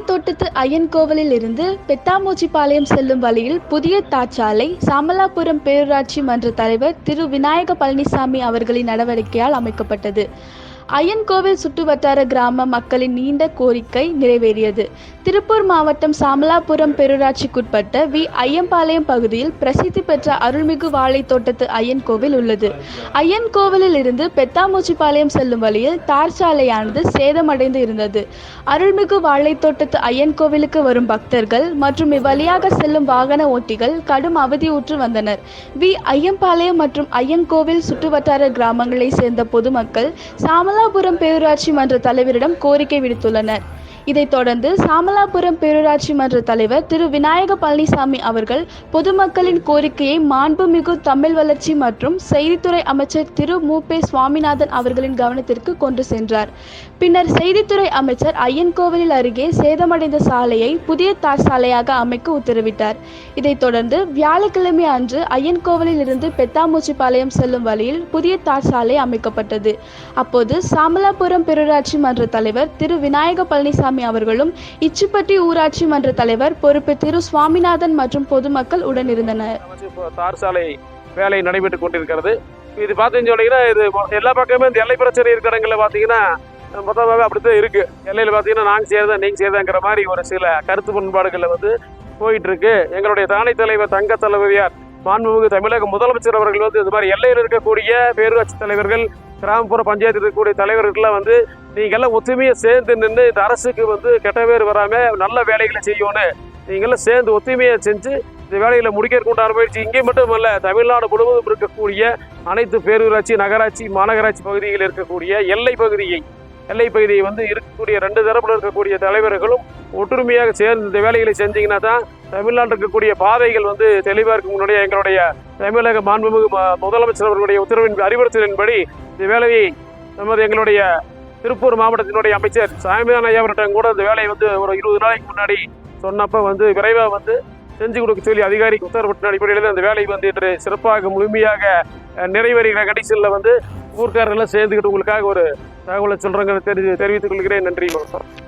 தோட்டத்து ஐயன் கோவிலில் இருந்து பெத்தாமூச்சிபாளையம் செல்லும் வழியில் புதிய தாச்சாலை சாமலாபுரம் பேரூராட்சி மன்ற தலைவர் திரு விநாயக பழனிசாமி அவர்களின் நடவடிக்கையால் அமைக்கப்பட்டது. அய்யன்கோவில் சுற்றுவட்டார கிராம மக்களின் நீண்ட கோரிக்கை நிறைவேறியது. திருப்பூர் மாவட்டம் சாமலாபுரம் பேரூராட்சிக்குட்பட்ட வி ஐயம்பாளையம் பகுதியில் பிரசித்தி பெற்ற அருள்மிகு வாழைத்தோட்டத்து ஐயன் கோவில் உள்ளது. ஐயன் கோவிலில் இருந்து பெத்தாமூச்சிபாளையம் செல்லும் வழியில் தார் சாலையானது சேதமடைந்து இருந்தது. அருள்மிகு வாழைத்தோட்டத்து ஐயன் கோவிலுக்கு வரும் பக்தர்கள் மற்றும் இவ்வழியாக செல்லும் வாகன ஓட்டிகள் கடும் அவதியுற்று வந்தனர். வி ஐயம்பாளையம் மற்றும் ஐயங்கோவில் சுற்றுவட்டார கிராமங்களை சேர்ந்த பொதுமக்கள் சாம கமலாபுரம் பேரூராட்சி மன்ற தலைவரிடம் கோரிக்கை விடுத்துள்ளனர். இதைத் தொடர்ந்து சாமலாபுரம் பேரூராட்சி மன்ற தலைவர் திரு விநாயக பழனிசாமி அவர்கள் பொதுமக்களின் கோரிக்கையை மாண்புமிகு தமிழ் வளர்ச்சி மற்றும் செய்தித்துறை அமைச்சர் திரு மு பே சுவாமிநாதன் அவர்களின் கவனத்திற்கு கொண்டு சென்றார். பின்னர் செய்தித்துறை அமைச்சர் ஐயன்கோவிலில் அருகே சேதமடைந்த சாலையை புதிய தார் சாலையாக அமைக்க உத்தரவிட்டார். இதைத் தொடர்ந்து வியாழக்கிழமை அன்று ஐயன்கோவிலில் இருந்து பெத்தாமூச்சிபாளையம் செல்லும் வழியில் புதிய தார் சாலை அமைக்கப்பட்டது. அப்போது சாமலாபுரம் பேரூராட்சி மன்ற தலைவர் திரு விநாயக பழனிசாமி அவர்களும் இச்சுப்பட்டி ஊராட்சி மன்ற தலைவர் பொறுப்பு திரு சுவாமிநாதன் மற்றும் பொதுமக்கள் உடனிருந்தனர். இப்போ தார் சாலை வேலை நடைபெற்றுக் கொண்டிருக்கிறது. இது பார்த்தீங்கன்னு சொன்னீங்கன்னா இது எல்லா பக்கமே இந்த எல்லை பிரச்சனை இருக்கிற இடங்களில் பார்த்தீங்கன்னா மொத்தமாகவே அப்படித்தான் இருக்கு. எல்லையில் பார்த்தீங்கன்னா நாங்கள் செய்யறதா நீங்கள் செய்யறதாங்கிற மாதிரி ஒரு சில கருத்து முரண்பாடுகளில் வந்து போயிட்டு இருக்கு எங்களுடைய தானை தலைவர் தங்க தலைவரியார் மாண்புமிகு தமிழக முதலமைச்சர் அவர்கள் வந்து இது மாதிரி எல்லையில் இருக்கக்கூடிய பேரூராட்சி தலைவர்கள் கிராமப்புற பஞ்சாயத்து இருக்கக்கூடிய தலைவர்கள்லாம் வந்து நீங்க எல்லாம் ஒத்துமையை சேர்ந்து நின்று இந்த அரசுக்கு வந்து கெட்ட பேர் வராமல் நல்ல வேலைகளை செய்யணும் நீங்கள்லாம் சேர்ந்து ஒத்துமையை செஞ்சு இந்த வேலைகளை முடிக்கிறதுக்கு உண்டான முயற்சி இங்கே மட்டும் இல்லை தமிழ்நாடு முழுவதும் இருக்கக்கூடிய அனைத்து பேரூராட்சி நகராட்சி மாநகராட்சி பகுதிகளில் இருக்கக்கூடிய எல்லை பகுதியை எல்லை பகுதியை வந்து இருக்கக்கூடிய ரெண்டு தரப்பில் இருக்கக்கூடிய தலைவர்களும் ஒற்றுமையாக சேர்ந்து இந்த வேலைகளை செஞ்சிங்கன்னா தான் தமிழ்நாட்டில் இருக்கக்கூடிய பாதைகள் வந்து தெளிவாக இருக்கும். முன்னாடியே எங்களுடைய தமிழக மாண்புமிகு முதலமைச்சர் அவர்களுடைய உத்தரவின் அறிவுறுத்தலின்படி இந்த வேலையை நமது எங்களுடைய திருப்பூர் மாவட்டத்தினுடைய அமைச்சர் சாமிதான ஐயா அவர்கிட்ட கூட இந்த வேலையை வந்து ஒரு இருபது நாளைக்கு முன்னாடி சொன்னப்ப வந்து விரைவாக வந்து செஞ்சு கொடுக்க சொல்லி அதிகாரி உத்தரவிட்ட அடிப்படையில் அந்த வேலை வந்து இன்று சிறப்பாக முழுமையாக நிறைவேறுகிற கடைசியில் வந்து ஊர்க்காரர்கள்லாம் சேர்ந்துக்கிட்டு உங்களுக்காக ஒரு தகவலை சொல்கிறேங்க தெரிவி தெரிவித்துக் கொள்கிறேன். நன்றி வணக்கம்.